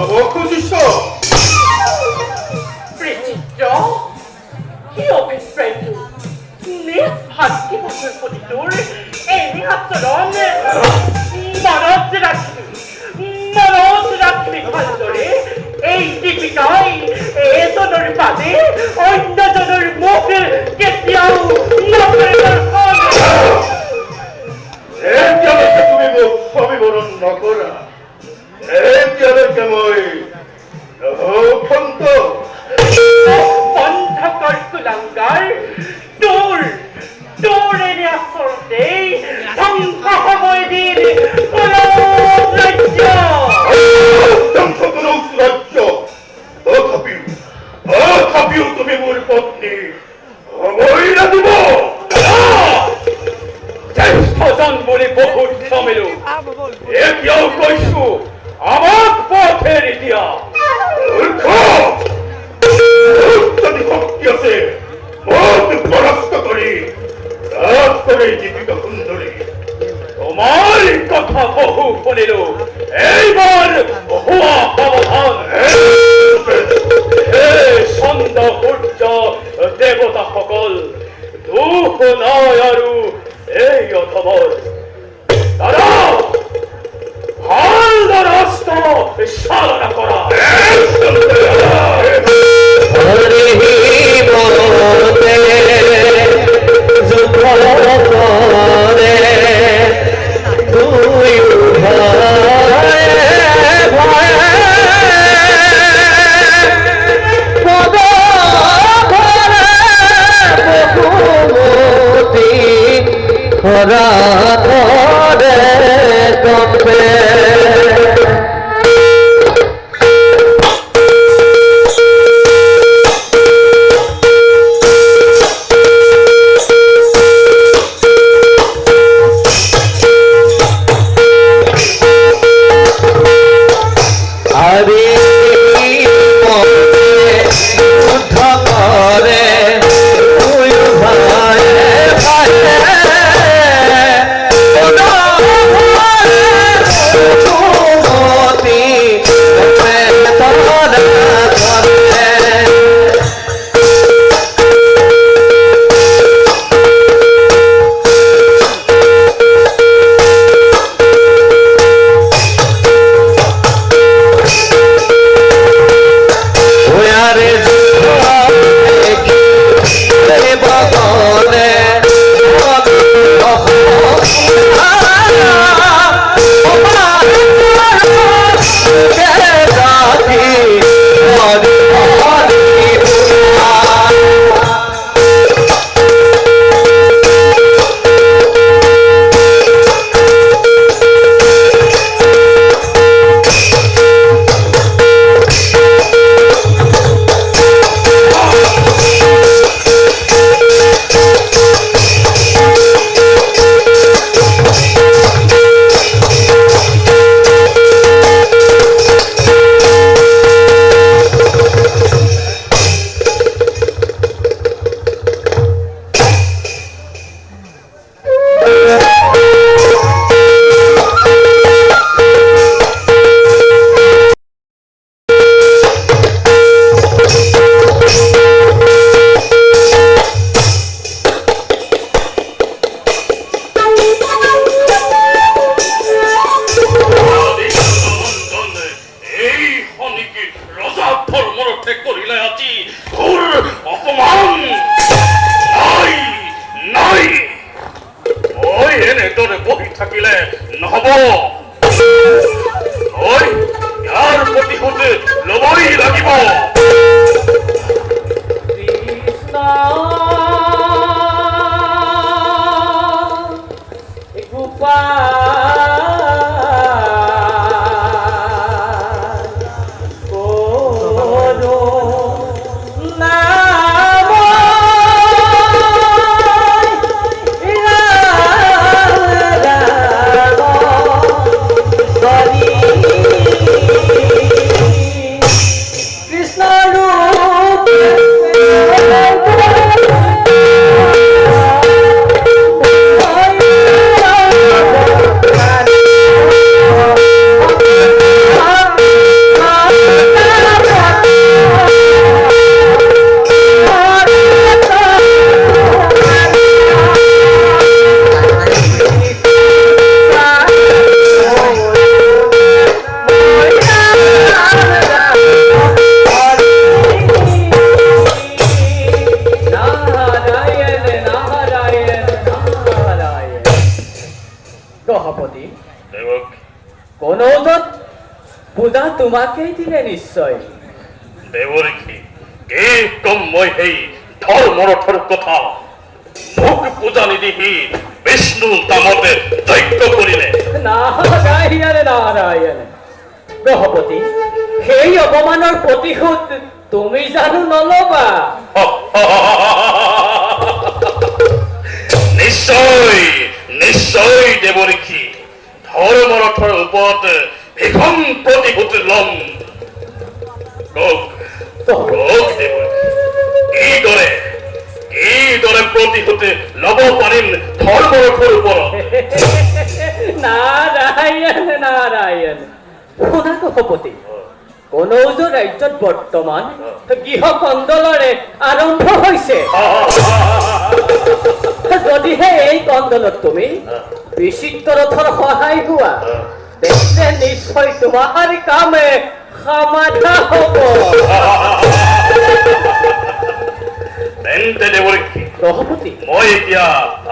뭐 খুঁজিস প্রেমিত্র কি অভিপ্রায় নিজ ভাগ্যে বছর পতিতুর এই আচরণ মরদ রাখবি মরদ রাখবি খন্দরে এই দীপিকায় এজনের বাদে অন্য জনের মুখে কেতিয়াও নকরের এই জগতে তুমি মোক স্বামী বরণ নকৰা এতিয়ালৈকে মই ফন্ত বন্ধ কর কুলাঙ্গার তোর তোর এনে হবই দিন রাজ্য তথাপিও তথাপিও তুমি মোৰ পত্নী। সময় লাগিব জ্যেষ্ঠ জন্মৰে বহুত জমিলো এতিয়াও কৈছো? শুনিলো এইবার হোৱা সাৱধান হে চন্দ সূৰ্য দেৱতাসকল দুখ নাই আৰু এই অধমৰ দাদা ভালদৰে অস্ত্ৰ চালনা কৰা খরা করে হব। ইয়ার প্রতিশোধে লবই লাগিব। কৃষ্ণ পূজা তোমাকেই দিলে নিশ্চয় দেবরী কে কম মই হেই ধর্মরথর কথা। মুখ পূজা নিদিহি বিষ্ণু তামতে দৈত্য করিলে। নারায়ণ নারায়ণ। গ্রহপতি সেই অপমানৰ প্ৰতিশোধ তুমি জানো নলবা। নিশ্চয় নিশ্চয় দেবরীক্ষী ধর্মরথর ওপৰত ভীষণ প্ৰতিভূত লম। নারায়ণ নারায়ণ। শুনা কনৌজ ৰাজ্যত বৰ্তমান গৃহ কন্দলৰে আৰম্ভ হৈছে। যদিহে এই কন্দলত তুমি বিচিত্ৰ ৰথৰ সহায় হোৱা তেন্তে নিশ্চয় তোমাৰ কামে সমাধা হ'ব তেন্তে দেবরীক্ষী গ্ৰহপতি মই এতিয়া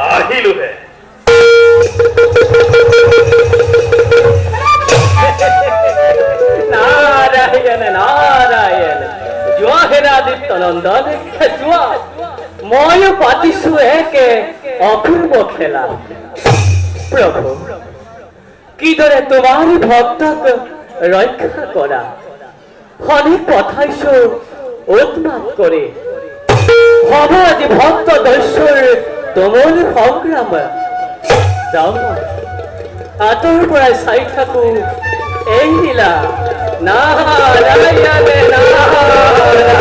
আহিলোহে নারায়ণ নারায়ণ যোৱা হেৰাদিত্য নন্দন যোৱা ময়ো পাতিছো একে অপূৰ্ব খেলা প্ৰভু কিদৰে তোমাৰ ভক্তক ৰক্ষা কৰা শনি পঠাইছো উৎমাত কৰি হ'ব আজি ভক্ত সংগ্ৰাম যাওঁ মই। আঁতৰ পৰাই চাই থাকো এই নাৰায়ণে নাৰায়ণ